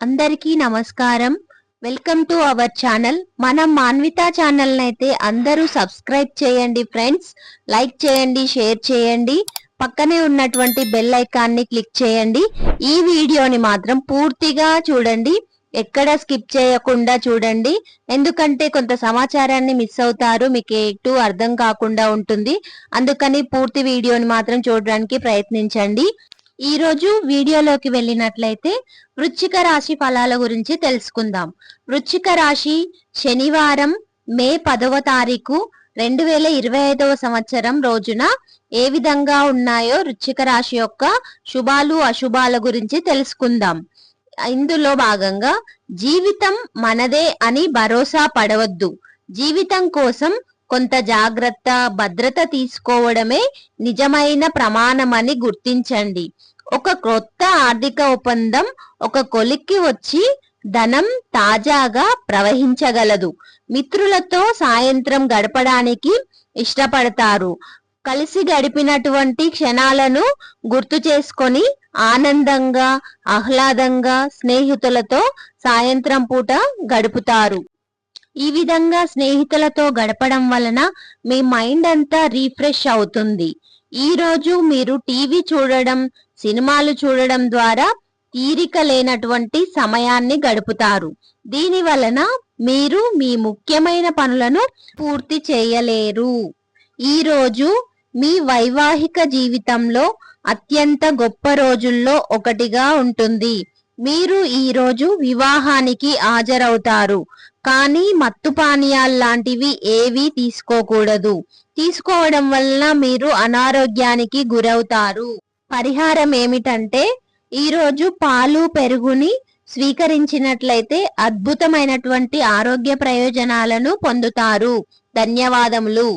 అందరికీ నమస్కారం. Welcome to our channel మనం మాన్విత ఛానల్ అయితే అందరూ సబ్స్క్రైబ్ చేయండి ఫ్రెండ్స్. లైక్ చేయండి షేర్ చేయండి. పక్కనే ఉన్నటువంటి బెల్ ఐకాన్ని క్లిక్ చేయండి. ఈ వీడియోని మాత్రం పూర్తిగా చూడండి. ఎక్కడ స్కిప్ చేయకుండా చూడండి. ఎందుకంటే కొంత సమాచారాన్ని మిస్ అవుతారు. మీకు ఎటు అర్థం కాకుండా ఉంటుంది. అందుకని పూర్తి వీడియోని మాత్రం చూడడానికి ప్రయత్నించండి. ఈ రోజు వీడియోలోకి వెళ్ళినట్లయితే వృచ్చిక రాశి ఫలాల గురించి తెలుసుకుందాం. వృచ్చిక రాశి శనివారం మే పదవ తారీఖు రెండు వేల ఇరవై ఐదవ సంవత్సరం రోజున ఏ విధంగా ఉన్నాయో వృచ్చిక రాశి యొక్క శుభాలు అశుభాల గురించి తెలుసుకుందాం. ఇందులో భాగంగా జీవితం మనదే అని భరోసా పడవద్దు. జీవితం కోసం కొంత జాగ్రత్త భద్రత తీసుకోవడమే నిజమైన ప్రమాణమని గుర్తించండి. ఒక క్రొత్త ఆర్థిక ఒప్పందం ఒక కొలిక్కి వచ్చి ధనం తాజాగా ప్రవహించగలదు. మిత్రులతో సాయంత్రం గడపడానికి ఇష్టపడతారు. కలిసి గడిపినటువంటి క్షణాలను గుర్తు చేసుకొని ఆనందంగా ఆహ్లాదంగా స్నేహితులతో సాయంత్రం పూట గడుపుతారు. ఈ విధంగా స్నేహితులతో గడపడం వలన మీ మైండ్ అంతా రీఫ్రెష్ అవుతుంది. ఈ రోజు మీరు టీవీ చూడడం సినిమాలు చూడడం ద్వారా తీరిక లేనటువంటి సమయాన్ని గడుపుతారు. దీని వలన మీరు మీ ముఖ్యమైన పనులను పూర్తి చేయలేరు. ఈ రోజు మీ వైవాహిక జీవితంలో అత్యంత గొప్ప రోజుల్లో ఒకటిగా ఉంటుంది. మీరు ఈరోజు వివాహానికి హాజరవుతారు. కానీ మత్తు పానీయాల్లాంటివి ఏవి తీసుకోకూడదు. తీసుకోవడం వలన మీరు అనారోగ్యానికి గురవుతారు. పరిహారం ఏమిటంటే ఈరోజు పాలు పెరుగుని స్వీకరించినట్లయితే అద్భుతమైనటువంటి ఆరోగ్య ప్రయోజనాలను పొందుతారు. ధన్యవాదములు.